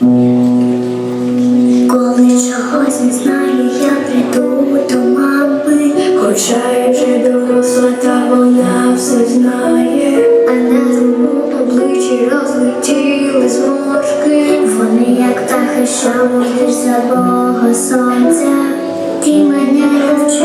Коли чогось не знаю, я прийду до мами, хоча я вже доросла, та вона все знає, а на тому обличчі розлетіли зморшки. Вони, як птахи, що можеш за Бога сонця, ти мене навчиш.